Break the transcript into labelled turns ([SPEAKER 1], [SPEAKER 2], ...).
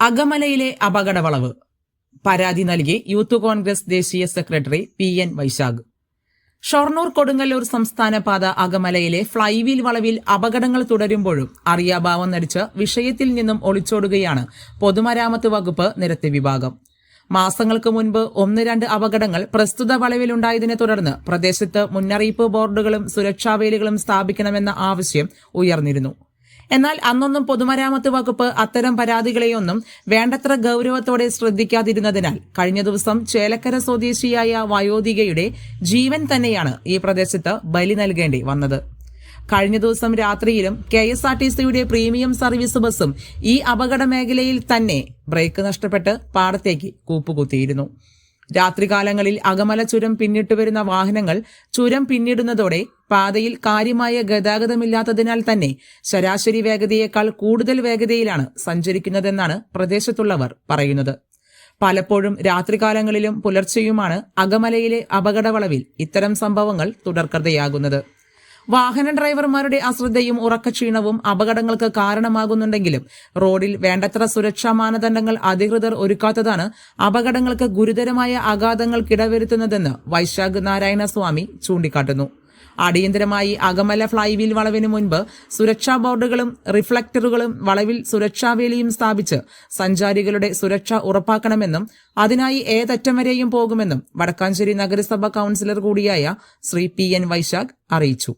[SPEAKER 1] അകമലയിലെ അപകടവളവ്. പരാതി നൽകി യൂത്ത് കോൺഗ്രസ് ദേശീയ secretary P N Vaishakh. Shoranur Kodungallur സംസ്ഥാന പാത അകമലയിലെ ഫ്ലൈവീൽ വളവിൽ അപകടങ്ങൾ തുടരുമ്പോഴും അറിയാഭാവം നടിച്ച് വിഷയത്തിൽ നിന്നും ഒളിച്ചോടുകയാണ് പൊതുമരാമത്ത് വകുപ്പ് നിരത്തി വിഭാഗം. മാസങ്ങൾക്ക് മുൻപ് ഒന്ന് രണ്ട് അപകടങ്ങൾ പ്രസ്തുത വളവിലുണ്ടായതിനെ തുടർന്ന് പ്രദേശത്ത് മുന്നറിയിപ്പ് ബോർഡുകളും സുരക്ഷാ വേലികളും സ്ഥാപിക്കണമെന്ന ആവശ്യം ഉയർന്നിരുന്നു. എന്നാൽ അന്നൊന്നും പൊതുമരാമത്ത് വകുപ്പ് അത്തരം പരാതികളെയൊന്നും വേണ്ടത്ര ഗൌരവത്തോടെ ശ്രദ്ധിക്കാതിരുന്നതിനാൽ കഴിഞ്ഞ ദിവസം ചേലക്കര സ്വദേശിയായ വയോധികയുടെ ജീവൻ തന്നെയാണ് ഈ പ്രദേശത്ത് ബലി നൽകേണ്ടി വന്നത്. കഴിഞ്ഞ ദിവസം രാത്രിയിലും കെ എസ് ആർ ടി സിയുടെ പ്രീമിയം സർവീസ് ബസ്സും ഈ അപകട മേഖലയിൽ തന്നെ ബ്രേക്ക് നഷ്ടപ്പെട്ട് പാടത്തേക്ക് കൂപ്പുകുത്തിയിരുന്നു. രാത്രികാലങ്ങളിൽ അകമല ചുരം പിന്നിട്ടു വരുന്ന വാഹനങ്ങൾ ചുരം പിന്നിടുന്നതോടെ പാതയിൽ കാര്യമായ ഗതാഗതമില്ലാത്തതിനാൽ തന്നെ ശരാശരി വേഗതയേക്കാൾ കൂടുതൽ വേഗതയിലാണ് സഞ്ചരിക്കുന്നതെന്നാണ് പ്രദേശത്തുള്ളവർ പറയുന്നത്. പലപ്പോഴും രാത്രികാലങ്ങളിലും പുലർച്ചെയുമാണ് അകമലയിലെ അപകടവളവിൽ ഇത്തരം സംഭവങ്ങൾ തുടർക്കഥയാകുന്നത്. വാഹന ഡ്രൈവർമാരുടെ അശ്രദ്ധയും ഉറക്കക്ഷീണവും അപകടങ്ങൾക്ക് കാരണമാകുന്നുണ്ടെങ്കിലും റോഡിൽ വേണ്ടത്ര സുരക്ഷാ മാനദണ്ഡങ്ങൾ അധികൃതർ ഒരുക്കാത്തതാണ് അപകടങ്ങൾക്ക് ഗുരുതരമായ ആഘാതങ്ങൾക്കിടവരുത്തുന്നതെന്ന് വൈശാഖ് നാരായണസ്വാമി ചൂണ്ടിക്കാട്ടുന്നു. അടിയന്തരമായി അകമല ഫ്ലൈവീൽ വളവിന് മുൻപ് സുരക്ഷാ ബോർഡുകളും റിഫ്ലക്ടറുകളും വളവിൽ സുരക്ഷാവേലിയും സ്ഥാപിച്ച് സഞ്ചാരികളുടെ സുരക്ഷ ഉറപ്പാക്കണമെന്നും അതിനായി ഏതറ്റം വരെയും പോകുമെന്നും വടക്കാഞ്ചേരി നഗരസഭ കൌൺസിലർ കൂടിയായ ശ്രീ പി എൻ വൈശാഖ് അറിയിച്ചു.